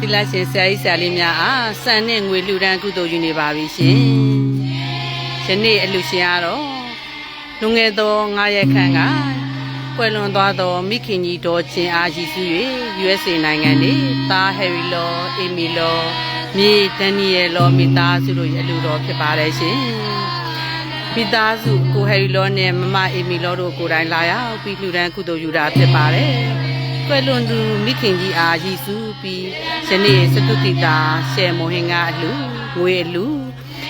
ဒီလားရှင်ဆရာကြီးဆရာလေးများအားစံနဲ့ငွေလှူဒန်းကုသိုလ်ယူနေပါပြီရှင်ယနေ့အလှူရှင်ကတော့လူငယ်သော9ရက်ခန့်ကကွယ်လွန်သွားသောမိခင်ကြီးတော်ချင်းအားရည်စူး၍ USA နိုင်ငံနေသားဟယ်ရီလောအေမီလောမြေဒန်နီယယ်လောမိသားစုတို့ရဲ့အလှူတော်ဖြစ်ပါတယ်ရှင် မိသားစုကိုဟယ်ရီလောနဲ့မမအေမီလောတို့ကိုယ်တိုင်လာရောက်ပြီးလှူဒန်းကုသိုလ်ယူတာဖြစ်ပါတယ်ကွယ်လွန်သူမိခင်ကြီးအားရည်စူးပြီးယနေ့စတုတိတာရှယ်မိုဟင်ကအလှူငွေအလှူ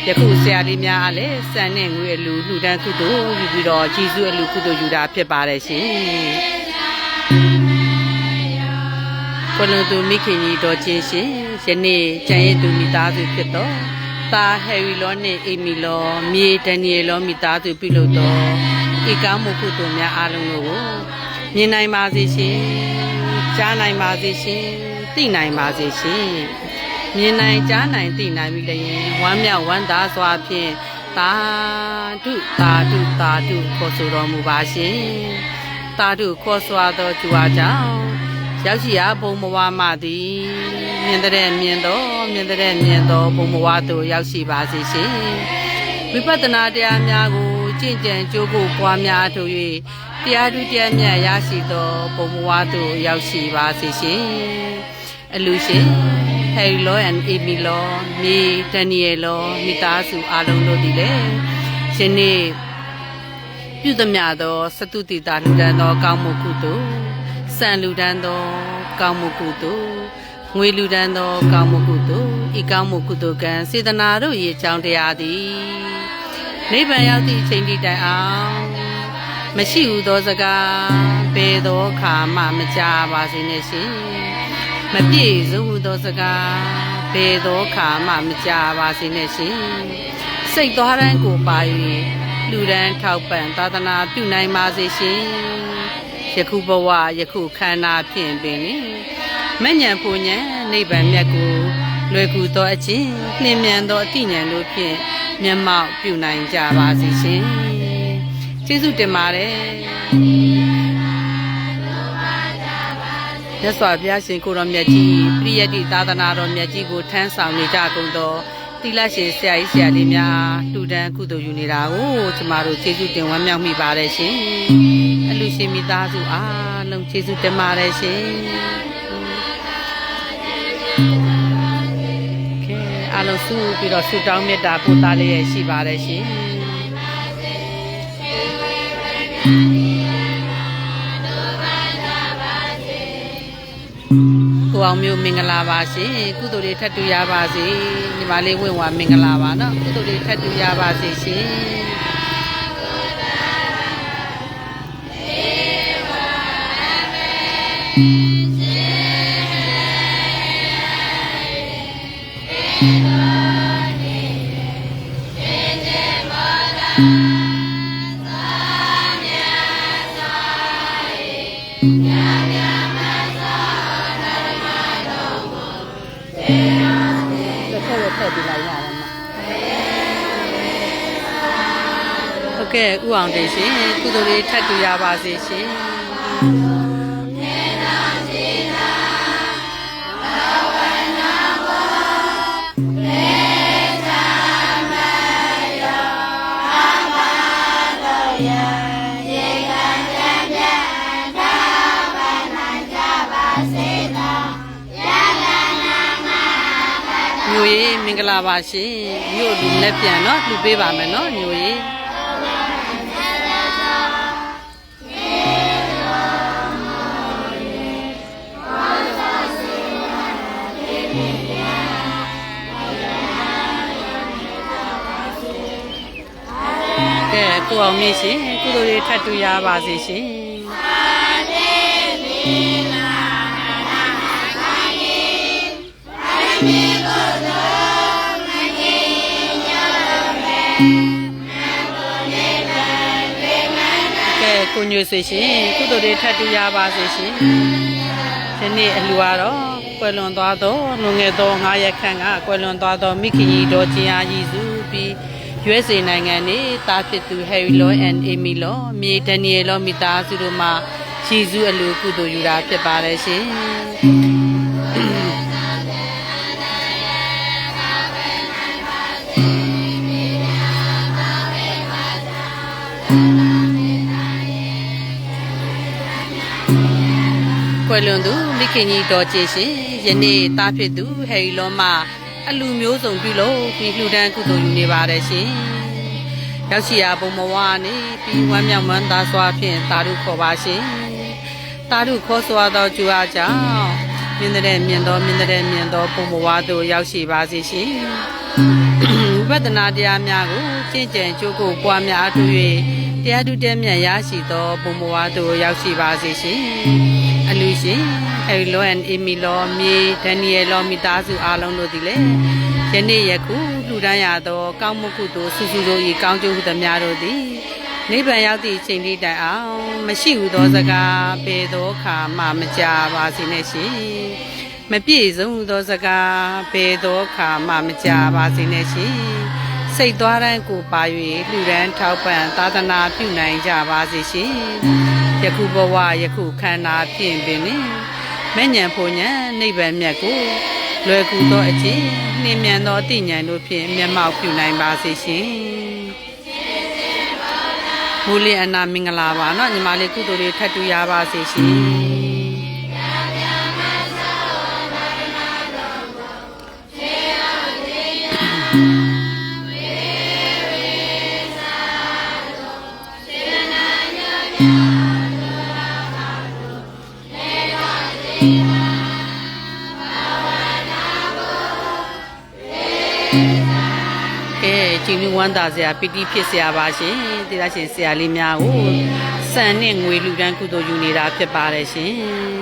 ယခုဆရာလေးများအားလည်းစံနဲ့ငွေအလှူလှူဒန်းကုသိုလ်ယူပြီးတော့ဂျေဇုအလှူကုသိုလ်ယူတာဖြစ်ပါတယ်ရှင်ကွယ်လွန်သူမိခင်ကြီးတော်ချင်းရှင်ယနေ့ကျန်ရည်သူမိသားစုဖြစ်တော့ သားဟယ်ရီလောနဲ့အေမီလောမြေဒန်နီယယ်လောမိသားစုပြုလုပ်တော့ဤကောင်းမှုကုသိုလ်များအားလုံးတို့ကိုမြင်နိုင်ပါစေရှင်ကြားနိုင်ပါစေရှင်သိနိုင်ပါစေရှင်မြင်နိုင်ကြားနိုင်သိနိုင်ပြီလျင်ဝမ်းမြောက်ဝမ်းသာစွာဖြင့်သာဓုသာဓုသာဓုခေါ်ဆိုတော်မူပါရှင်သာဓုခေါ်စွာသောသူအားကြောင့် ရောက်ရှိရာဘုံဘဝမှသည်မြင်တဲ့မြင်တော်မြင်တဲ့မြင်တော်ဘုံဘဝသို့ရောက်ရှိပါစေရှင်ဝိပဿနာတရားများကိုကျင့်ကြံကြိုးကိုပွားများထုတ်၍တရားဓုတရားမြတ်ရရှိသောဘုံဘဝသို့ရောက်ရှိပါစေရှင်အလူရှင်ဟယ်ရီလောအန်အေမီလောမြေဒန်နီယယ်လောမိသားစုအားလုံးတို့သည်လည်းရှင်နေ့ပြုသမျှသောစတုတိတာလူဒန်းသောကောင်းမှုကုသိုလ် စံလူဒန်းသောကောင်းမှုကုသိုလ်ငွေလူဒန်းသောကောင်းမှုကုသိုလ်ဤကောင်းမှုကုသိုလ်ကံစေတနာတို့၏အကြောင်းတရားသည်နိဗ္ဗာန်ရောက်သည့်အချိန်တည်းတိုင်အောင်မရှိဟုသောစကားဘယ်သောအခါမှမကြားပါစေနဲ့ရှင်မပြည့်စုံဟုသောစကားဘယ်သောအခါမှမကြားပါစေနဲ့ရှင်စိတ်သွားတိုင်းကိုပါ၍လူဒန်းထောက်ပံ့သာသနာပြုနိုင်ပါစေရှင် ယခုဘဝယခုခန္ဓာဖြင့်ပင်လေမညံပူညံနိဗ္ဗာန်မြတ်ကိုလွယ်ကူသောအခြင်းနှင်းမြန်သောအတိညာဉ်တို့ဖြင့်မျက်မှောက်ပြုနိုင်ကြပါစေရှင်ကျေးဇူးတင်ပါတယ်မြတ်စွာဘုရားရှင်ကိုရောမြတ်ကြီးပြိယတ္တိသာသနာတော်မြတ်ကြီးကိုထမ်းဆောင်နေကြကုန်သောတိလရှင်ဆရာကြီးဆရာလေးများတူတန်းကုသိုလ်ယူနေတာကိုကျမတို့ကျေးဇူးတင်ဝမ်းမြောက်မိပါတယ်ရှင်အလူ ရှင်မိသားစုအားလုံးကျေးဇူးတင်ပါတယ်ရှင်ကဲအားလုံးဆုပြီးတော့ဆုတောင်းမေတ္တာပို့သားလေးရရှိပါတယ်ရှင်ကိုအောင်မျိုးမင်္ဂလာပါရှင်ကုသိုလ်တွေထပ်တူရပါစေညီမလေးဝင့်ဝါမင်္ဂလာပါနော်ကုသိုလ်တွေထပ်တူရပါစေရှင် ဟုတ်ကဲ့ဥအောင်တင်ရှင်ကုသိုလ်တွေထပ်တူရပါစေရှင် မျိုးရေးမင်္ဂလာပါရှင်မြို့လူလက်ပြန်เนาะလူပေးပါမယ်เนาะမျိုးရေး ကဲကိုအောင်မြင့်ရှင်ကုသိုလ်တွေထပ်တူရပါစေရှင်ကဲကိုညွေစေရှင်ကုသိုလ်တွေထပ်တူရပါစေရှင်ဒီနေ့အလှူကတော့ကွယ်လွန်သွားသောလွန်ခဲ့သော9ရက်ခန့်ကကွယ်လွန်သွားသောမိခင်ကြီးတော်ချင်းအားကြီးစုပြီး USA နိုင်ငံနေတာဖြစ်သူ Harry Law and Amy Law မြေ Daniel Law မိသားစုတို့မှရှီစုအလူကုသိုလ်ယူတာဖြစ်ပါတယ်ရှင်ကွယ်လွန်သူမိခင်ကြီးတော်ကျေရှင်ယနေ့တားဖြစ်သူဟယ်ရီလောမ အလူမျိုးစုံပြုလို့ဒီလှူဒန်းကုသိုလ်ယူနေပါတယ်ရှင်ရောက်ရှိရာဘုံဘဝနေပြီးဝမ်းမြောက်မှန်းသာစွာဖြင့်သာဓုခေါ်ပါရှင်သာဓုခေါ်စွာသောကျူအားကြောင့်မြင်တဲ့မြင်သောမြင်တဲ့မြင်သောဘုံဘဝသို့ရောက်ရှိပါစေရှင်ဝိပဿနာတရားများကိုကျင့်ကြံကြိုးကိုပွားများအထူး၍တရားထုတဲမြတ်ရရှိသောဘုံဘဝသို့ရောက်ရှိပါစေရှင်အလူရှင် ဟယ်ရီလောအန်အီမီလောမြေဒန်နီယယ်လောမိသားစုအားလုံးတို့သည်လည်းယနေ့ယခုလှူဒန်းရသောကောင်းမှုကုသိုလ်ဆုစုတို့၏ကောင်းကျိုးဟုသမျှတို့သည်နိဗ္ဗာန်ရောက်သည့်အချိန်လေးတိုင်အောင်မရှိဟုသောစကားပေသောခါမှမကြပါစေနဲ့ရှင်မပြည့်စုံသောစကားပေသောခါမှမကြပါစေနဲ့ရှင်စိတ်သွားတိုင်းကိုပါ၍လှူဒန်းထောက်ပံ့သာသနာပြုနိုင်ကြပါစေရှင်ယခုဘဝယခုခန္ဓာဖြင့်ပင်လေ မဲ့ညံဖို့ညံနိဗ္ဗာန်မြတ်ကိုလွယ်ကူသောအခြင်းနှင်းမြန်သောအသိဉာဏ်တို့ဖြင့်မျက်မှောက်ပြုနိုင်ပါစေရှင်။မူလအနာမင်္ဂလာပါနော်ညီမလေးကုသိုလ်တွေထပ်တူရပါစေရှင်။ ဝမ်းသာစရာပီတိဖြစ်စရာပါရှင်တိရရှင်ဆရာလေးများကိုစံနဲ့ငွေလူတန်းကုသိုလ်ယူနေတာဖြစ်ပါတယ်ရှင်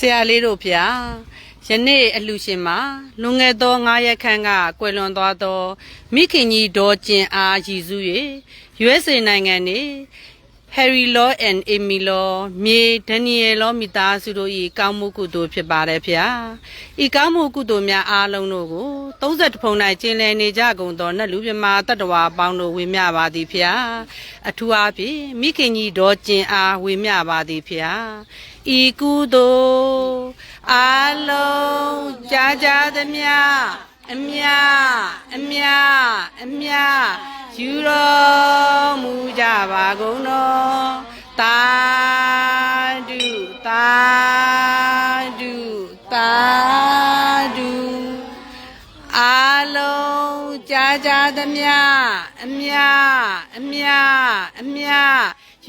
ဆရာလေးတို့ဗျာယနေ့အလှရှင်မှာလွန်ခဲ့သော9ရက်ခန့်ကကွယ်လွန်သွားသောမိခင်ကြီးဒေါ်ကျင်အားရည်စူး၍ USA နိုင်ငံနေ Harry Law and Amy Law မြေ Daniel Law မိသားစုတို့၏ကောင်းမှုကုသိုလ်ဖြစ်ပါတယ်ဗျာ။ဤကောင်းမှုကုသိုလ်များအားလုံးတို့ကို30ဖုံ၌ကျင်းလည်နေကြကုန်သောနတ်လူမြမာတတ္တဝါအပေါင်းတို့ဝေမျှပါသည်ဗျာ။အထူးအားဖြင့်မိခင်ကြီးဒေါ်ကျင်အားဝေမျှပါသည်ဗျာ။ ဤကုသိုလ်အားလုံးကြားကြသမျှအမြအမြအမြယူတော်မူကြပါကုန်တော်တာဓုတာဓုတာဓုအာလုံးကြားကြသမျှအမြအမြအမြ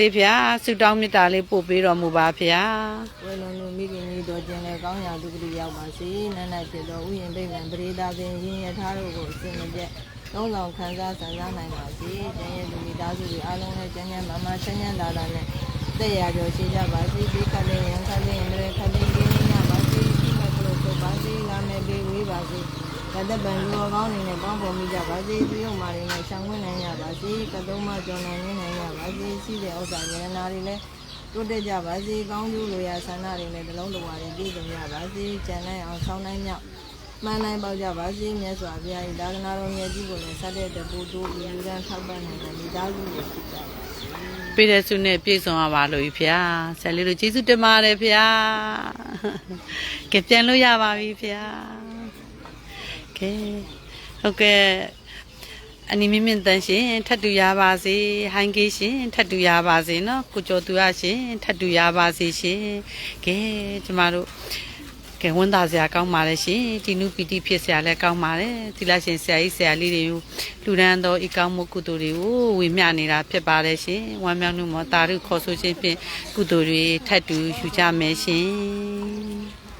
ဓုတာဓုဆရာလေးဗျာဆုတောင်းမေတ္တာလေးပို့ပေးတော်မူပါဗျာဝေလုံးလူမိခင်ကြီးတော်ကျင်လည်းကောင်းရာဒုက္ခတိရောက်ပါစေနန္ဒဖြစ်သောဥယျာဉ်ပိမှန်ပရိဒါပင်ရင်ရထားတို့ကိုအစဉ်မပြတ်သုံးဆောင်ခံစားဆန္ဒနိုင်ပါစေကျန်ရဲ့လူမိသားစုတွေအားလုံးလည်းကျန်းကျန်းမာမာချမ်းချမ်းသာသာနဲ့တက်ရကြောရှိကြပါစေဒီခလေးရန်ခလေးရန်ခလေးရင်းနေရပါစေဒီမဲ့ကလေးဆိုပါစေလာမဲ့ပေးဝေးပါစေ တသက်ပံလူတော်ကောင်းနေနဲ့ပေါင်းဖော်မိကြပါစေသူယုံမာတွေနဲ့ရှောင်ခွင့်နိုင်ကြပါစေကတုံးမကြော်နိုင်နေနိုင်ကြပါစေရှိတဲ့ဥစ္စာဉာဏ်နာတွေလည်းတိုးတက်ကြပါစေကောင်းကျိုးလိုရာဆန္ဒတွေနဲ့တလုံးတစ်ဝါတွေပြည့်စုံကြပါစေကြံနိုင်အောင်ဆောင်းနိုင်မြောက်မှန်နိုင်ပေါက်ကြပါစေမြတ်စွာဘုရား၏ဒါသနာတော်မြတ်ကြီးကိုလည်းဆက်တဲ့တပူတိုးပြီးလူရန်ထောက်ပံ့နိုင်တဲ့မိသားစုတွေဖြစ်ကြပါစေပေးတဲ့ဆုနဲ့ပြည့်စုံရပါလို့ဗျာဆရာလေးတို့ကျေးဇူးတင်ပါတယ်ဗျာကဲပြန်လို့ရပါပြီ ရှင်ဟုတ်ကဲ့အနိမမြင့်တန်ရှင်ထတ်တူရပါစေဟိုင်းကေးရှင်ထတ်တူရပါစေနော်ကိုကျော်သူရရှင်ထတ်တူရပါစေရှင်ကဲကျမတို့ကဲဝန်သားစရာကောင်းပါလေရှင်ဒီနုပီတိဖြစ်စရာလည်းကောင်းပါတယ်သီလရှင်ဆရာကြီးဆရာလေးတွေကိုလူရန်တော်ဤကောင်းမှုကုသိုလ်တွေကိုဝေမျှနေတာဖြစ်ပါတယ်ရှင်ဝမ်းမြောက်မှုမောတာရုခေါ်ဆိုခြင်းဖြင့်ကုသိုလ်တွေထပ်တူယူကြမယ်ရှင်